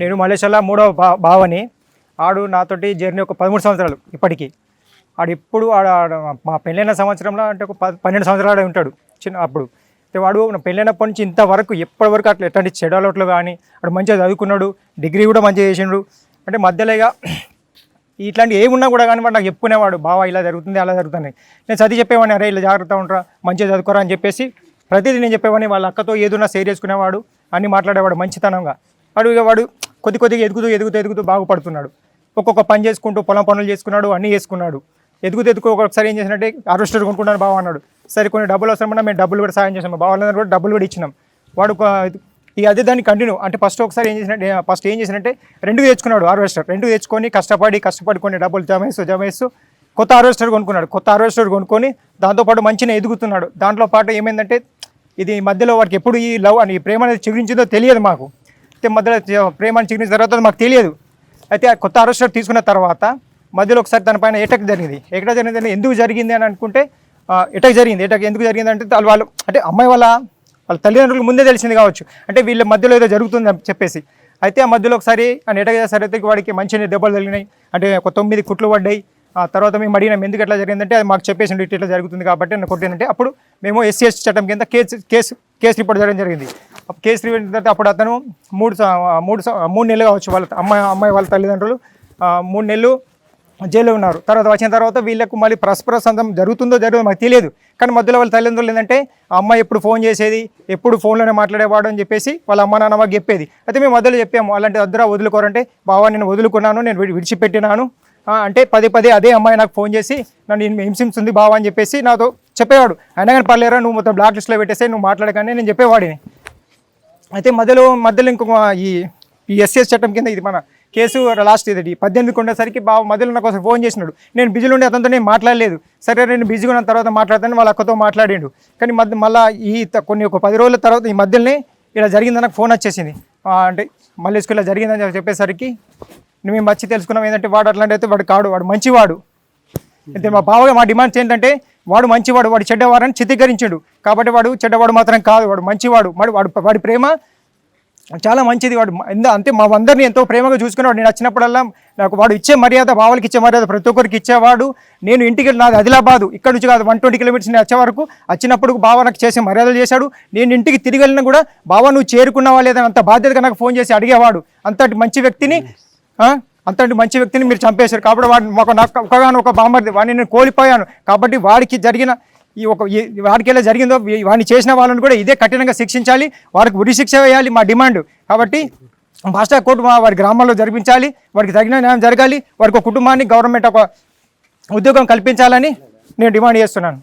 నేను మలేషియాలో మూడవ బా బావని ఆడు నాతోటి జర్నీ ఒక పదమూడు సంవత్సరాలు ఇప్పటికీ. ఆడు ఇప్పుడు ఆడ మా పెళ్ళైన సంవత్సరంలో అంటే ఒక పన్నెండు సంవత్సరాలు ఉంటాడు చిన్న అప్పుడు. వాడు నా పెళ్ళైనప్పటి నుంచి ఇంతవరకు ఎప్పటివరకు అట్లా ఎట్లాంటి చెడు అలవాట్లు కానీ వాడు మంచిగా చదువుకున్నాడు డిగ్రీ కూడా మంచిగా చేసిండు. అంటే మధ్యలో ఇక ఇట్లాంటి ఏమున్నా కూడా కానీ వాడు నాకు చెప్పుకునేవాడు బావా ఇలా జరుగుతుంది అలా జరుగుతుంది నేను చదివి చెప్పేవాడిని అరే ఇలా జాగ్రత్త ఉంటారా మంచిగా చదువుకోరా అని చెప్పేసి ప్రతిదీ నేను చెప్పేవాడిని. వాళ్ళ అక్కతో ఏదున్నా షేర్ చేసుకునేవాడు అన్ని మాట్లాడేవాడు మంచితనంగా. వాడు ఇక వాడు కొద్ది కొద్దిగా ఎదుగుతూ ఎదుగుతూ ఎదుగుతూ బాగుపడుతున్నాడు. ఒక్కొక్క పని చేసుకుంటూ పొలం పనులు చేసుకున్నాడు అన్నీ చేసుకున్నాడు. ఎదుగుతూ ఎదుగు ఒకసారి ఏం చేసినట్టే హార్వెస్టర్ కొనుక్కున్నాను బావ అన్నాడు. సరే కొన్ని డబ్బులు అవసరమన్నా మేము డబ్బులు కూడా సాయం చేసాము బావాలందరూ కూడా డబ్బులు కూడా ఇచ్చినాం. వాడు ఈ అదే దాన్ని కంటిన్యూ అంటే ఫస్ట్ ఒకసారి ఏం చేసినట్టే ఫస్ట్ ఏం చేసినట్టే రెండు తెచ్చుకున్నాడు హార్వెస్టర్. రెండు తెచ్చుకొని కష్టపడి కష్టపడి కొన్ని డబ్బులు జమ చేస్తూ జమ చేస్తూ కొత్త హార్వెస్టర్ కొనుక్కున్నాడు. కొత్త హార్వెస్టర్ కొనుక్కొని దాంతోపాటు మంచిగా ఎదుగుతున్నాడు. దాంట్లో పాటు ఏమైందంటే ఇది మధ్యలో వాడికి ఎప్పుడు ఈ లవ్ అని ఈ ప్రేమ అనేది చిగురించిందో తెలియదు మాకు. మధ్యలో ప్రేమ చిగిన తర్వాత మాకు తెలియదు. అయితే ఆ కొత్త అరెస్టర్ తీసుకున్న తర్వాత మధ్యలో ఒకసారి తన పైన ఎటక్ జరిగింది. ఎక్కడ జరిగింది అని ఎందుకు జరిగింది అని అనుకుంటే ఎటక్ జరిగింది. ఎటక్ ఎందుకు జరిగింది అంటే వాళ్ళు అంటే అమ్మాయి వాళ్ళ వాళ్ళ తల్లిదండ్రులకు ముందే తెలిసింది కావచ్చు. అంటే వీళ్ళ మధ్యలో ఏదో జరుగుతుంది అని చెప్పేసి. అయితే ఆ మధ్యలో ఒకసారి ఆ ఎటక్ చేసేసరికి వాడికి మంచి దెబ్బలు తగిలినాయి. అంటే ఒక తొమ్మిది కుట్లు పడ్డాయి. ఆ తర్వాత మేము అడిగినాం ఎందుకు ఎట్లా జరిగిందంటే అది మాకు చెప్పేసి ఇట్లా జరుగుతుంది కాబట్టి నేను కొట్టినంటే అప్పుడు మేము ఎస్సీ ఎస్టీ చట్టం కింద కేసు కేసు కేసు రిపోర్ట్ చేయడం జరిగింది. కేసు రిపోర్ట్ అప్పుడు అతను మూడు మూడు మూడు నెలలు కావచ్చు వాళ్ళ అమ్మాయి అమ్మాయి వాళ్ళ తల్లిదండ్రులు మూడు నెలలు జైల్లో ఉన్నారు. తర్వాత వచ్చిన తర్వాత వీళ్ళకు మళ్ళీ పరస్పర సంతం జరుగుతుందో జరుగుతుందో మాకు తెలియదు. కానీ మధ్యలో వాళ్ళ తల్లిదండ్రులు ఏంటంటే అమ్మాయి ఎప్పుడు ఫోన్ చేసేది? ఎప్పుడు ఫోన్లోనే మాట్లాడేవాడు? అని చెప్పేసి వాళ్ళ అమ్మ నాన్న మాకు చెప్పేది. అయితే మేము మధ్యలో చెప్పాము అలాంటి అద్దరా వదులుకోరంటే బావా నేను వదులుకున్నాను నేను విడిచిపెట్టినాను. అంటే పదే పదే అదే అమ్మాయి నాకు ఫోన్ చేసి నన్ను హింసింస్ ఉంది బావా? అని చెప్పేసి నాతో చెప్పేవాడు. అయినా కానీ పర్లేరా నువ్వు మొత్తం బ్లాక్ లిస్ట్లో పెట్టేసి నువ్వు మాట్లాడగానే నేను చెప్పేవాడిని. అయితే మధ్యలో మధ్యలో ఇంకొక ఈ ఈ ఎస్ఎస్ చట్టం కింద ఇది మన కేసు లాస్ట్ ఇది. పద్దెనిమిదికి ఉండేసరికి బావ మధ్యలో నాకు ఒకసారి ఫోన్ చేసినాడు. నేను బిజీలో ఉండే అతనితో నేను మాట్లాడలేదు. సరే నేను బిజీగా ఉన్న తర్వాత మాట్లాడతాను వాళ్ళ అక్కతో మాట్లాడిండు. కానీ మధ్య మళ్ళీ ఈ కొన్ని ఒక పది రోజుల తర్వాత ఈ మధ్యలోనే ఇలా జరిగిందని నాకు ఫోన్ వచ్చేసింది. అంటే మళ్ళీ స్కూల్లో జరిగిందని చెప్పేసరికి మేము వచ్చి తెలుసుకున్నాం ఏంటంటే వాడు అట్లాంటి అయితే వాడు కాడు. వాడు మంచివాడు. అయితే మా బావగా మా డిమాండ్స్ ఏంటంటే వాడు మంచివాడు వాడు చెడ్డవాడని చిత్రీకరించాడు. కాబట్టి వాడు చెడ్డవాడు మాత్రం కాదు. వాడు మంచివాడు వాడు వాడు వాడి ప్రేమ చాలా మంచిది. వాడు ఎంత అంతే మా అందరినీ ఎంతో ప్రేమగా చూసుకునేవాడు నేను వచ్చినప్పుడల్లా నాకు వాడు ఇచ్చే మర్యాద బావలకి ఇచ్చే మర్యాద ప్రతి ఒక్కరికి ఇచ్చేవాడు. నేను ఇంటికి వెళ్ళి నాది ఆదిలాబాదు. ఇక్కడ నుంచి కాదు వన్ ట్వంటీ కిలోమీటర్స్ నేను వచ్చే వరకు వచ్చినప్పుడు బావ నాకు చేసే మర్యాదలు చేశాడు. నేను ఇంటికి తిరిగి వెళ్ళినా కూడా బావ నువ్వు చేరుకున్నావా లేదా అంత బాధ్యతగా నాకు ఫోన్ చేసి అడిగేవాడు. అంతటి మంచి వ్యక్తిని అంతటి మంచి వ్యక్తిని మీరు చంపేశారు. కాబట్టి వాడు మాకు నాకు ఒకగాను ఒక బామ్మర్ది వాడిని నేను కోల్పోయాను. కాబట్టి వాడికి జరిగిన ఈ ఒక వాడికి ఎలా జరిగిందో వాడిని చేసిన వాళ్ళని కూడా ఇదే కఠినంగా శిక్షించాలి. వారికి ఉరి శిక్ష వేయాలి మా డిమాండ్. కాబట్టి ఫాస్ట్రాక్ కోర్టు వారి గ్రామాల్లో జరిపించాలి. వారికి తగిన న్యాయం జరగాలి. వారికి ఒక కుటుంబాన్ని గవర్నమెంట్ ఒక ఉద్యోగం కల్పించాలని నేను డిమాండ్ చేస్తున్నాను.